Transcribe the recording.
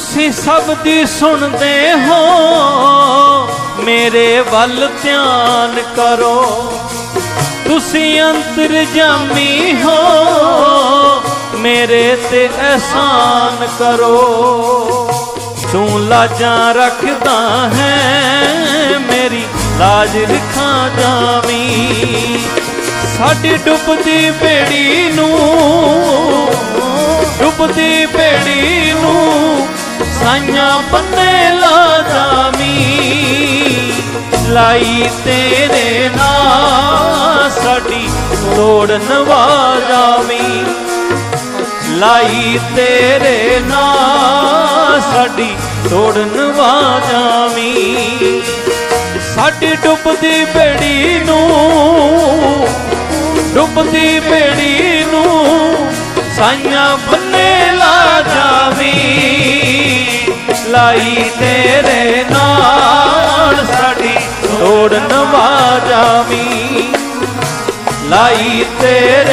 ਤੁਸੀਂ ਸਭ ਦੀ ਸੁਣਦੇ ਹੋ, ਮੇਰੇ ਵੱਲ ਧਿਆਨ ਕਰੋ। ਤੁਸੀਂ ਅੰਤਰਜਾਮੀ ਹੋ, ਮੇਰੇ ਤੇ ਅਹਿਸਾਨ ਕਰੋ। ਤੂੰ ਲਾਜਾਂ ਰੱਖਦਾ ਹੈ, ਮੇਰੀ ਲਾਜ ਲਿਖਾਂ ਜਾਵੀ। ਸਾਡੀ ਡੁੱਬਦੀ ਬੇੜੀ ਨੂੰ, ਡੁੱਬਦੀ ਬੇੜੀ ਨੂੰ ਸਾਈਆਂ ਬੰਨੇ ਲਾ ਜਾਵੀਂ। ਲਾਈ ਤੇਰੇ ਨਾਲ ਸਾਡੀ ਤੋੜ ਨਵਾ ਲਾਈ ਤੇਰੇ ਨਾਲ ਸਾਡੀ ਤੋੜ ਨਵਾ ਸਾਡੀ ਡੁੱਬਦੀ ਬੇੜੀ ਨੂੰ, ਡੁੱਬਦੀ ਬੇੜੀ ਨੂੰ, ਸਾਈਆਂ ਬੰਨੇ ਲਾਈ ਤੇਰੇ ਨਾਲ ਸਾਡੀ ਤੋੜ ਨਵਾ ਜਾਵੀਂ ਲਾਈ ਤੇਰੇ